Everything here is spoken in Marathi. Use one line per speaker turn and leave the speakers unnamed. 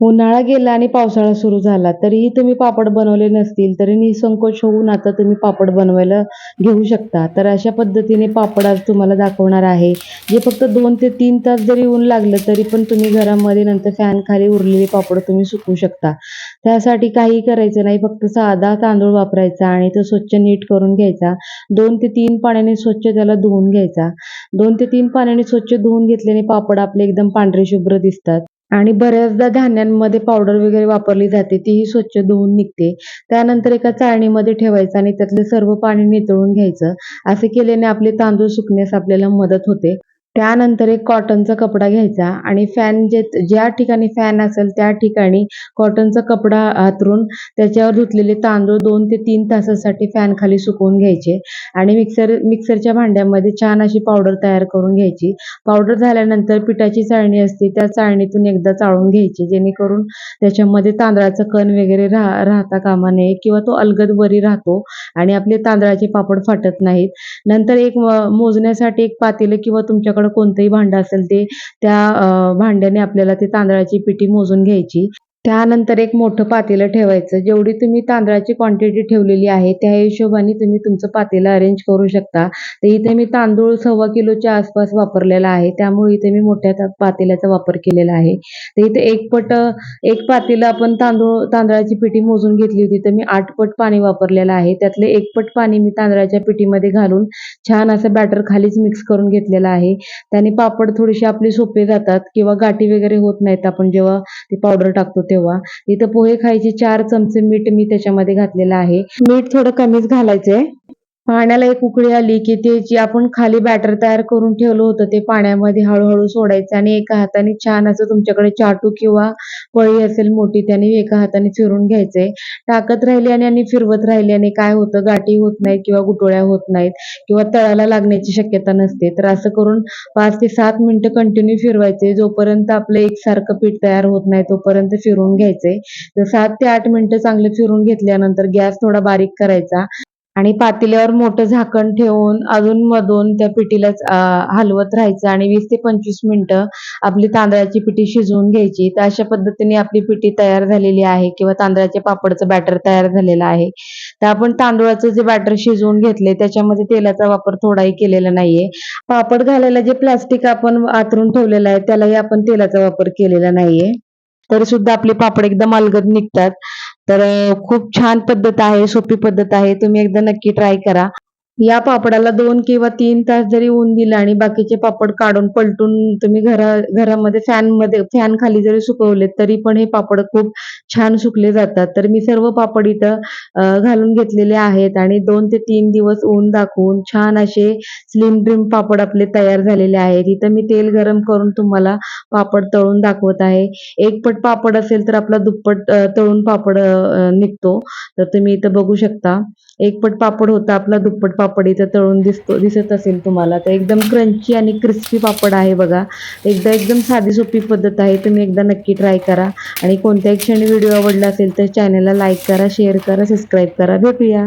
उन्हाळा गेला आणि पावसाळा सुरू झाला तरीही तुम्ही पापड बनवले नसतील तरी निसंकोच होऊन आता तुम्ही पापड बनवायला घेऊ शकता. तर अशा पद्धतीने पापड आज तुम्हाला दाखवणार आहे. जे फक्त दोन ते तीन तास जरी ऊन लागलं तरी पण तुम्ही घरामध्ये नंतर फॅन खाली उरलेले पापड तुम्ही सुकवू शकता. त्यासाठी काही करायचं नाही फक्त साधा तांदूळ वापरायचा आणि तो स्वच्छ नीट करून घ्यायचा. दोन ते तीन पाण्याने स्वच्छ त्याला धुवून घ्यायचा. दोन ते तीन पाण्याने स्वच्छ धुवून घेतल्याने पापड आपले एकदम पांढरे शुभ्र दिसतात. आणि बऱ्याचदा धान्यांमध्ये पावडर वगैरे वापरली जाते तीही स्वच्छ धुवून निघते. त्यानंतर एका चाळणीमध्ये ठेवायचं आणि त्यातले सर्व पाणी नितळून घ्यायचं. असे केल्याने आपले तांदूळ सुकण्यास आपल्याला मदत होते. त्यानंतर एक कॉटनचा कपडा घ्यायचा आणि फॅन जे ज्या ठिकाणी फॅन असेल त्या ठिकाणी कॉटनचा कपडा हातरून त्याच्यावर धुतलेले तांदूळ दोन ते तीन तासासाठी फॅन खाली सुकवून घ्यायचे. आणि मिक्सर मिक्सरच्या भांड्यामध्ये छान अशी पावडर तयार करून घ्यायची. पावडर झाल्यानंतर पिठाची चाळणी असते त्या चाळणीतून एकदा चाळून घ्यायची जेणेकरून त्याच्यामध्ये तांदळाचा कण वगैरे राह राहता कामा नये किंवा तो अलगद वरी राहतो आणि आपले तांदळाचे पापड फाटत नाहीत. नंतर एक मोजण्यासाठी एक पातेलं किंवा तुमच्याकडे कोणतंही भांडं असेल ते त्या भांड्याने आपल्याला ते तांदळाची पिठी मोजून घ्यायची. त्यानंतर एक मोठं पातेलं ठेवायचं. जेवढी तुम्ही तांदळाची क्वांटिटी ठेवलेली आहे त्या हिशोबाने तुम्ही तुमचं पातेलं अरेंज करू शकता. तर इथे मी तांदूळ सव्वा किलोच्या आसपास वापरलेला आहे. त्यामुळे इथे मी मोठ्या पातेल्याचा वापर केलेला आहे. तर इथे एक पट एक पातेलं आपण तांदूळ तांदळाची पिठी मोजून घेतली होती तर मी आठ पट पाणी वापरलेलं आहे. त्यातले एक पट पाणी मी तांदळाच्या पिठीमध्ये घालून छान असं बॅटर खालीच मिक्स करून घेतलेलं आहे. त्याने पापड थोडेसे आपले सोपे जातात किंवा गाठी वगैरे होत नाहीत आपण जेव्हा ती पावडर टाकतो तेव्हा. इथं पोहे खायचे चार चमचे मीठ मी त्याच्यामध्ये घातलेलं आहे. मीठ थोडं कमीच घालायचंय. पाण्याला एक उकळी आली की ते जी आपण खाली बॅटर तयार करून ठेवलं होतं ते पाण्यामध्ये हळूहळू सोडायचं आणि एका हाताने छान असं तुमच्याकडे चाटू किंवा पळी असेल मोठी त्याने एका हाताने फिरून घ्यायचंय. टाकत राहिल्याने आणि फिरवत राहिल्याने काय होतं गाठी होत नाहीत किंवा गुटोळ्या होत नाहीत किंवा तळाला लागण्याची शक्यता नसते. तर असं करून पाच ते सात मिनिटं कंटिन्यू फिरवायचे. जोपर्यंत आपलं एकसारखं पीठ तयार होत नाही तोपर्यंत फिरवून घ्यायचंय. तर सात ते आठ मिनिटं चांगलं फिरून घेतल्यानंतर गॅस थोडा बारीक करायचा. आणि पातेल्यावर मोठं झाकण ठेवून अजून मधून त्या पिठीला हलवत राहायचं आणि वीस ते पंचवीस मिनिटं आपली तांदळाची पिठी शिजवून घ्यायची. तर अशा पद्धतीने आपली पिठी तयार झालेली आहे किंवा तांदळाच्या पापडचं बॅटर तयार झालेलं आहे. तर आपण तांदूळाचं जे बॅटर शिजवून घेतले त्याच्यामध्ये तेलाचा वापर थोडाही केलेला नाहीये. पापड घालायला जे प्लास्टिक आपण आतरून ठेवलेलं आहे त्यालाही आपण तेलाचा वापर केलेला नाहीये. तरी सुद्धा आपले पापड एकदम अलगद निघतात. तर खूप छान पद्धत आहे सोपी पद्धत आहे. तुम्ही एकदा नक्की ट्राय करा. या पापडाला दोन किंवा तीन तास जरी ऊन दिलं आणि बाकीचे पापड काढून पलटून तुम्ही घरा घरामध्ये फॅनमध्ये फॅन खाली जरी सुकवले तरी पण हे पापड खूप छान सुकले जातात. तर मी सर्व पापड इथं घालून घेतलेले आहेत आणि दोन ते तीन दिवस ऊन दाखवून छान असे स्लिम ड्रीम पापड आपले तयार झालेले आहेत. इथं मी तेल गरम करून तुम्हाला पापड तळून दाखवत आहे. एक पट पापड असेल तर आपला दुप्पट तळून पापड निघतो. तर तुम्ही इथं बघू शकता. एक पट पापड होता आपला दुप्पट पापड इथं तळून दिसतो दिसत असेल तुम्हाला. तर एकदम क्रंची आणि क्रिस्पी पापड आहे बघा. एकदा एकदम साधी सोपी पद्धत आहे तुम्ही एकदा नक्की ट्राय करा. आणि कोणत्याही क्षणी व्हिडिओ आवडला असेल तर चॅनलला लाईक करा शेअर करा सबस्क्राईब करा. भेटूया.